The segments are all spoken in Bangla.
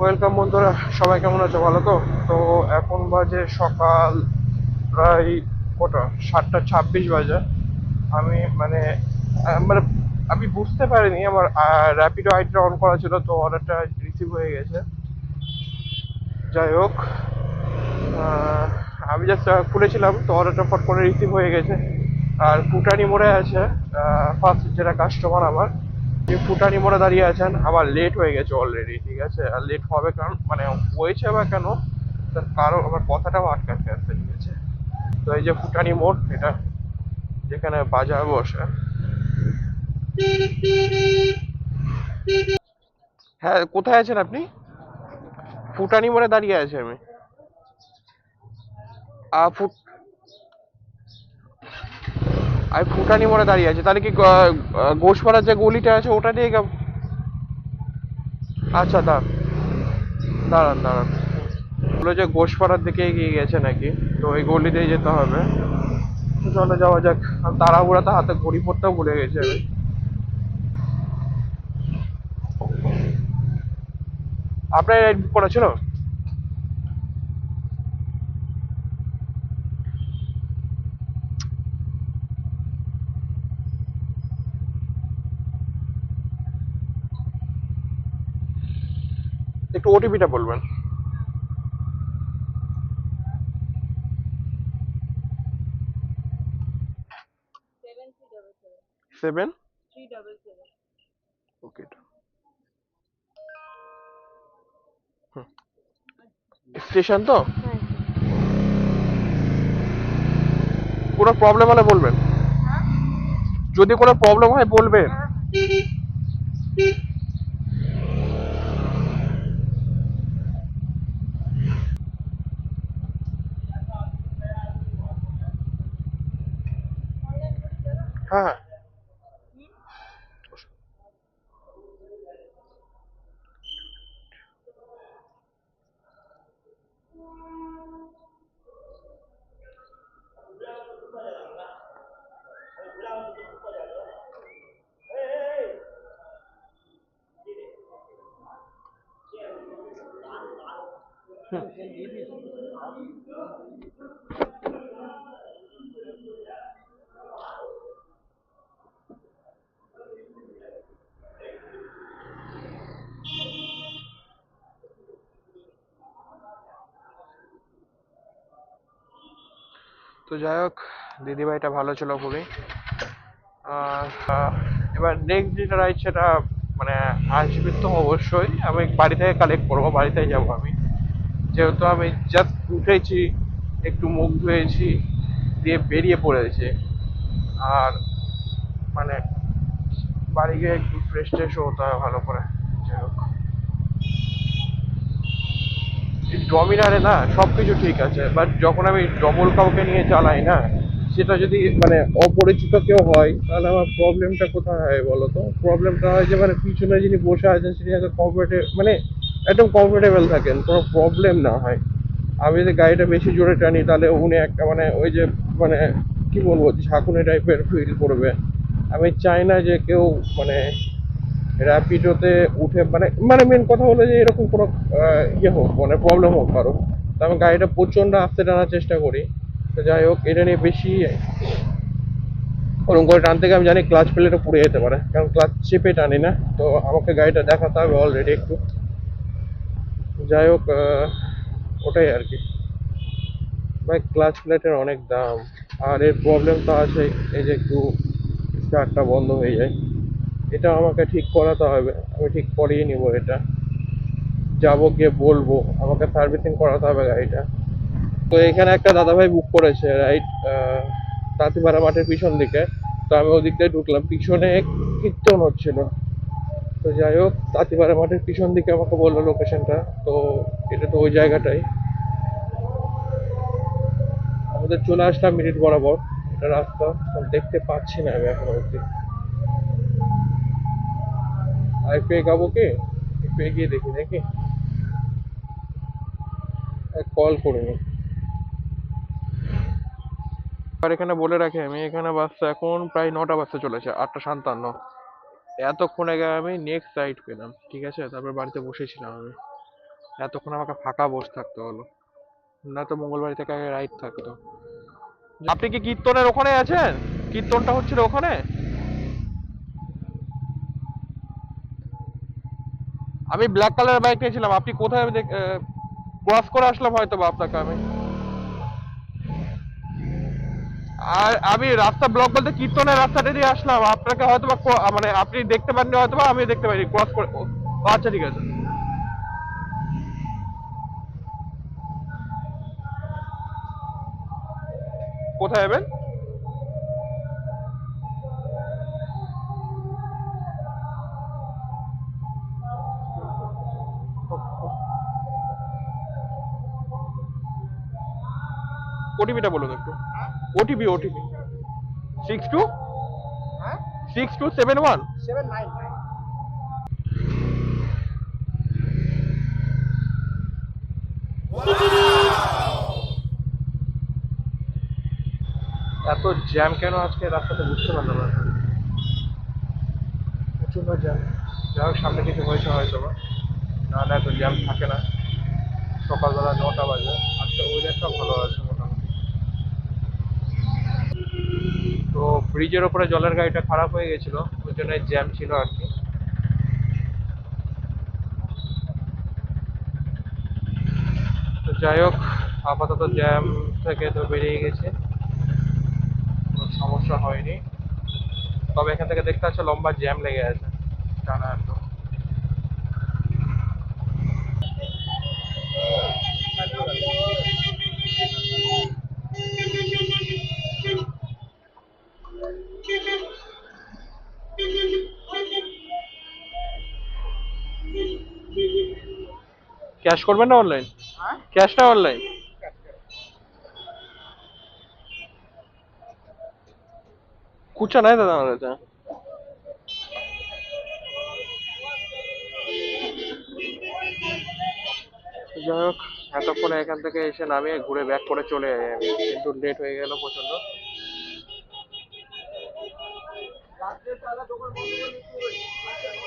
ওয়েলকাম বন্ধুরা, সবাই কেমন আছো? ভালো তো? তো এখন বাজে সকাল প্রায় কটা? সাতটা ছাব্বিশ বাজে। আমি মানে মানে আমি বুঝতে পারিনি আমার র্যাপিডো আইডিটা অন করা ছিল, তো অর্ডারটা রিসিভ হয়ে গেছে। যাই হোক আমি জাস্ট খুলেছিলাম, তো অর্ডারটা ফট করে রিসিভ হয়ে গেছে। আর ফুটানি মোড়ে আছে ফার্স্ট যেটা কাস্টমার আমার। ফুটানি মোড়ে দাঁড়িয়ে আছেন, আবার লেট হয়ে গেছে অলরেডি ঠিক আছে? আর লেট হবে কারণ মানে হয়েছে বা কেন, তার কারণ আমার কথাটাও আটকাতে আসছে ঠিক আছে তো এই যে ফুটানি মোড়, এটা যেখানে বাজার বসে। হ্যাঁ কোথায় আছেন আপনি? ফুটানি মোড়ে দাঁড়িয়ে আছি আমি। ফুট আমি ফুটানি মোড়ে দাঁড়িয়ে আছি। তাহলে কি ঘোষপাড়ার যে গলিটা আছে, ওটা দিয়ে গেম আচ্ছা দাঁড়ান। দাঁড়ান দাঁড়ান। বলল যে ঘোষপাড়ার দিকে এগিয়ে গেছে নাকি? তো ওই গলি দিয়ে যেতে হবে। তো চলো যাওয়া যাক। আর তাড়াহুড়াতে হাতে ঘড়ি পড়তেও ভুলে গেছে আপনার রাইড বুক করা ছিল একটু ওটিপিটা বলবেন। সেভেন. ওকে স্টেশন তো? হ্যাঁ। কোনো প্রবলেম হলে বলবেন। যদি কোনো প্রবলেম হয় বলবেন। তো যাই হোক দিদিভাইটা ভালো ছিল খুবই। এবার নেক্সট যেটা রাইড সেটা মানে আসবে তো অবশ্যই, আমি বাড়ি থেকে কালেক্ট করব বাড়ি থেকে যাব আমি। যেহেতু আমি জাস্ট উঠেছি, একটু মুখ ধুয়েছি, দিয়ে বেরিয়ে পড়েছি। আর মানে বাড়ি গিয়ে একটু ফ্রেশ ট্রেশ হতে হবে ভালো করে যাই হোক ডমিনারে না সব কিছু ঠিক আছে বাট যখন আমি ডবল কাউকে নিয়ে চালাই না, সেটা যদি মানে অপরিচিত কেউ হয়, তাহলে আমার প্রবলেমটা কোথায় হয় বলো তো? প্রবলেমটা হয় যে মানে পিছনে যিনি বসে আছেন তিনি এত কমফোর্টেবল মানে একদম কমফোর্টেবল থাকেন, কোনো প্রবলেম না হয়। আমি যদি গাড়িটা বেশি জোরে টানি, তাহলে উনি একটা মানে ওই যে মানে কি বলব ঝাঁকুনি টাইপের ফিল করবে। আমি চাই না যে কেউ মানে র্যাপিডোতে উঠে মানে মানে মেন কথা হলো যে এরকম কোনো ইয়ে হোক মানে প্রবলেম হোক কারও। তো আমি গাড়িটা প্রচণ্ড আস্তে টানার চেষ্টা করি। তো যাই হোক, এটা নিয়ে বেশি ওরকম করে টানতে গিয়ে আমি জানি ক্লাচ প্লেটও পুড়ে যেতে পারে। কারণ ক্লাচ চেপে টানি না। তো আমাকে গাড়িটা দেখাতে হবে অলরেডি একটু। যাই হোক ওটাই আর কি। ভাই ক্লাচ প্লেটের অনেক দাম। আর এর প্রবলেম তো আছে, এই যে একটু স্টার্টটা বন্ধ হয়ে যায়। এটা আমাকে ঠিক করাতে হবে। আমি ঠিক করিয়ে নিব এটা। যাব গিয়ে বলব। আমাকে সার্ভিসিং করাতে হবে গাড়িটা। তো এখানে একটা দাদাভাই বুক করেছে রাইট তাঁতিপাড়া মাঠের পিছন দিকে। তো আমি ওদিক দিয়ে ঢুকলাম। পিছনে কীর্তন হচ্ছিল। তো যাই হোক, তাঁতিপাড়া মাঠের পিছন দিকে আমাকে বলল লোকেশনটা তো এটা তো ওই জায়গাটাই। আমাদের চলে আসলাম মিনিট বরাবর। এটা রাস্তা, দেখতে পাচ্ছি না আমি এখন অবধি। আর একটু এগাবো কি? একটু এগিয়ে দেখি নাকি কল করে আর এখানে বলে রাখি, আমি এখানে বাসটা এখন প্রায় নটা বাজতে চলেছে, আটটা সাতান্ন এতক্ষণ আগে আমি নেক্সট রাইড পেলাম, ঠিক আছে? তারপর বাড়িতে বসেছিলাম আমি। এতক্ষণ আমাকে ফাঁকা বসে থাকতে হলো। না তো মঙ্গলবাড়ি থেকে আগে রাইড থাকতো। আপনি কি কীর্তনের ওখানে আছেন? কীর্তনটা হচ্ছিল ওখানে? আমি ব্ল্যাক কালারের বাইক নিয়েছিলাম। আপনি কোথায় ক্রস করে আসলাম হয়তো বা আপনাকে আমি। আর আমি রাস্তা ব্লক বলতে কীর্তনের রাস্তাটা দিয়ে আসলাম। আপনাকে হয়তো বা মানে আপনি দেখতে পাননি হয়তো বা আমি দেখতে পাইনি। ক্রস করে আচ্ছা ঠিক আছে। কোথায় যাবেন? ওটিপিটা বলুন একটু। ওটিপি ওটিপি সিক্স টু হ্যাঁ? Six two seven one seven nine এত জ্যাম কেন আজকে? রাস্তাতে বুঝতে পারলাম না। প্রচণ্ড জ্যাম যাই হোক সামনে কিছু হয়েছে হয়তো বা। নাহলে এত জ্যাম থাকে না। সকালবেলা নটা বাজে। আজকে ওয়েদারটা ভালো আছে মোটামুটি তো ব্রিজের ওপরে জলের গাড়িটা খারাপ হয়ে গেছিল, ওই জন্য জ্যাম ছিল আর কি। তো যাই হোক, আপাতত জ্যাম থেকে তো বেরিয়ে গেছে। কোনো সমস্যা হয়নি। তবে এখান থেকে দেখতে পাচ্ছ লম্বা জ্যাম লেগে আছে টানা ক্যাশ করবেন না অনলাইন? হ্যাঁ। ক্যাশ না অনলাইন? কুচা নাই দাদা আমার কাছে যাই হোক এতক্ষণে এখান থেকে এসে নামিয়ে ঘুরে ব্যাক করে চলে যাই আমি। কিন্তু লেট হয়ে গেল প্রচণ্ড রাত্রে তাহলে দোকান বন্ধ করে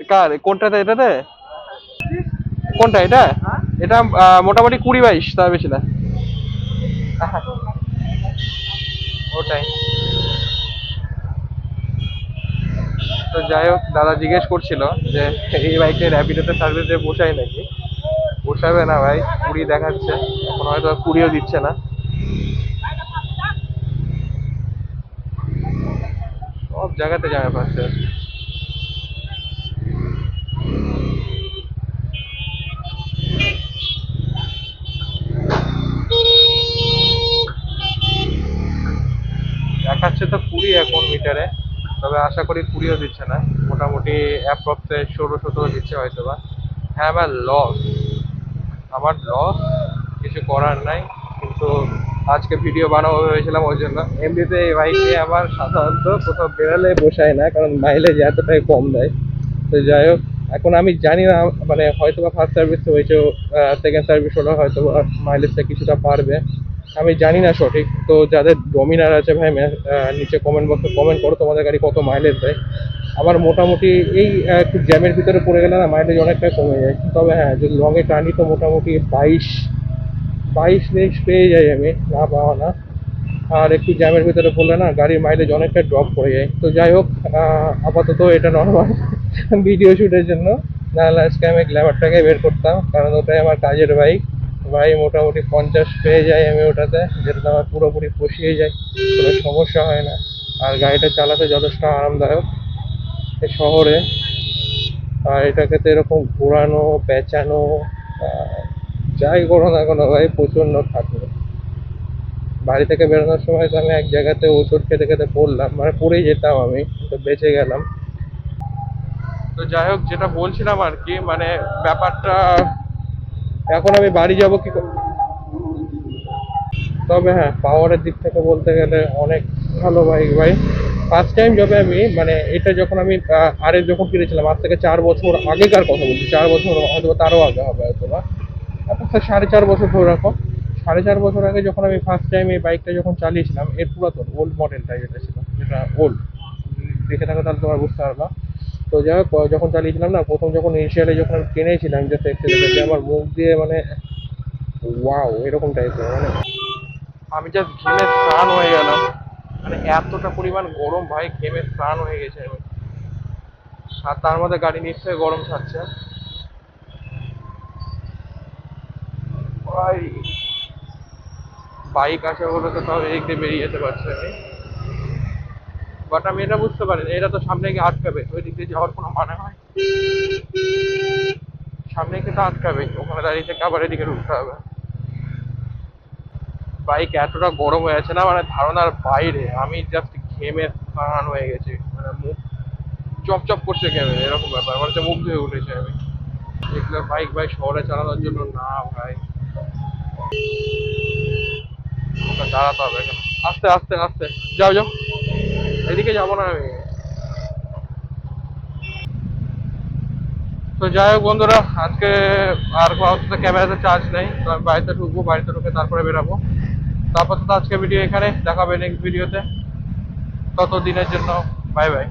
কার? কোনটাতে? এটাতে? কোনটা? এটা? এটা মোটামুটি কুড়ি বাইশ তার বেশি না। ওটাই। তো যাই হোক, দাদা জিজ্ঞেস করছিল যে, এই বাইকে র্যাপিডোতে সার্ভিসে বসাই নাকি? বসাবে না ভাই, কুড়ি দেখাচ্ছে। এখন হয়তো কুড়িও দিচ্ছে না। সব জায়গাতে জামা পাচ্ছে কুড়ি এখন মিটারে, তবে আশা করি কুড়িও দিচ্ছে না। মোটামুটি অ্যাপ্রক্সে ষোলো সতেরো দিচ্ছে হয়তো বা হ্যাঁ আমার লস আমার লস কিছু করার নাই, কিন্তু আজকে ভিডিও বানাবো ভেবেছিলাম ওই জন্য। এমনিতে এই বাইক আমার সাধারণত কোথাও বেড়ালে বসায় না, কারণ মাইলেজ এতটাই কম দেয়। তো যাই হোক, এখন আমি জানি না মানে হয়তো বা ফার্স্ট সার্ভিস হয়েছে সেকেন্ড সার্ভিস হলে হয়তো মাইলেজটা কিছুটা পারবে আমি জানি না সঠিক। তো যাদের ডমিনার আছে ভাই নিচে কমেন্ট বক্সে কমেন্ট করো, তোমাদের গাড়ি কত মাইলেজ দেয়। আমার মোটামুটি এই একটু জ্যামের ভিতরে পড়ে গেলে না মাইলেজ অনেকটা কমে যায়। তবে হ্যাঁ যদি লংয়ে টানি তো মোটামুটি বাইশ বাইশ তেইশ পেয়ে যাই আমি, না পাওয়া না। আর একটু জ্যামের ভিতরে পড়লে না গাড়ির মাইলেজ অনেকটা ড্রপ পড়ে যায়। তো যাই হোক আপাতত এটা নর্মাল ভিডিও শ্যুটের জন্য। নাহলে আজকে আমি গ্ল্যামারটাকে বের করতাম, কারণ ওটাই আমার কাজের বাইক ভাই মোটামুটি পঞ্চাশ পেয়ে যাই আমি ওটাতে যেটাতে আমার পুরোপুরি পুষিয়ে যায়, কোনো সমস্যা হয় না। আর গাড়িটা চালাতে যথেষ্ট আরামদায়ক এই শহরে। আর এটাকে তো এরকম ঘোরানো, পেঁচানো যাই করো না কোনো ভাই, প্রচণ্ড থাকে বাড়ি থেকে বেরোনোর সময় তো আমি এক জায়গাতে ওষুধ খেতে খেতে পড়লাম মানে পড়েই যেতাম আমি তো বেঁচে গেলাম। তো যাই হোক, যেটা বলছিলাম আর কি মানে ব্যাপারটা এখন আমি বাড়ি যাব কি করে? তবে হ্যাঁ পাওয়ারের দিক থেকে বলতে গেলে অনেক ভালো বাইক ভাই। ফার্স্ট টাইম যবে আমি মানে এটা যখন আমি আরে যখন কিনেছিলাম আজ থেকে চার বছর আগেকার কথা বলছি, চার বছর হয়তো তারও আগে হবে হয়তো বা। সাড়ে চার বছর ধরে রাখো। সাড়ে চার বছর আগে যখন আমি ফার্স্ট টাইম এই বাইকটা যখন চালিয়েছিলাম, এর পুরাতন ওল্ড মডেলটা যেটা ছিল, যেটা ওল্ড দেখে থাকো তাহলে তোমরা বুঝতে পারবা। তো যাই হোক যখন চালিয়েছিলাম না, প্রথম যখন ইনিশিয়ালি যখন আমি কিনেছিলাম যে দেখতে আমার মুখ দিয়ে মানে ওয়াও এরকম টাইপের মানে আমি জাস্ট ঘেমে স্নান হয়ে গেলাম। মানে এতটা পরিমাণ গরম ভাই, ঘেমে স্নান হয়ে গেছে আমি। আর তার মধ্যে গাড়ি নিশ্চয়ই গরম ছাড়ছে। ভাই বাইক আসা বলে তো তাও এদিক দিয়ে বেরিয়ে যেতে পারছি আমি। বাট আমি এটা বুঝতে পারিনি এটা তো সামনে গিয়ে আটকাবে। ওই দিক দিয়ে যাওয়ার কোনো মানে হয় সামনে গিয়ে তো আটকাবে। ওখানে দাঁড়িয়ে থেকে আবার এদিকে ঢুকতে হবে। বাইক এতটা গরম হয়ে আছে না মানে ধারণার বাইরে। আমি জাস্ট ঘেমে স্নান হয়ে গেছি। মানে মুখ চপচপ করছে ঘেমে, এরকম ব্যাপার। হচ্ছে মুখ ধুয়ে উঠেছে আমি। এগুলো বাইক ভাই শহরে চালানোর জন্য না ভাই। দাঁড়াতে হবে আস্তে আস্তে আস্তে। যাও যাও। এদিকে যাব না আমি। তো যাই হোক বন্ধুরা, আজকে আর তো ক্যামেরাতে চার্জ নেই। তো আমি বাড়িতে ঢুকবো, বাড়িতে ঢুকে তারপরে বেরাবো। তারপর তো আজকে ভিডিও এখানে দেখাবে নেক্সট ভিডিওতে ততদিনের জন্য বাই বাই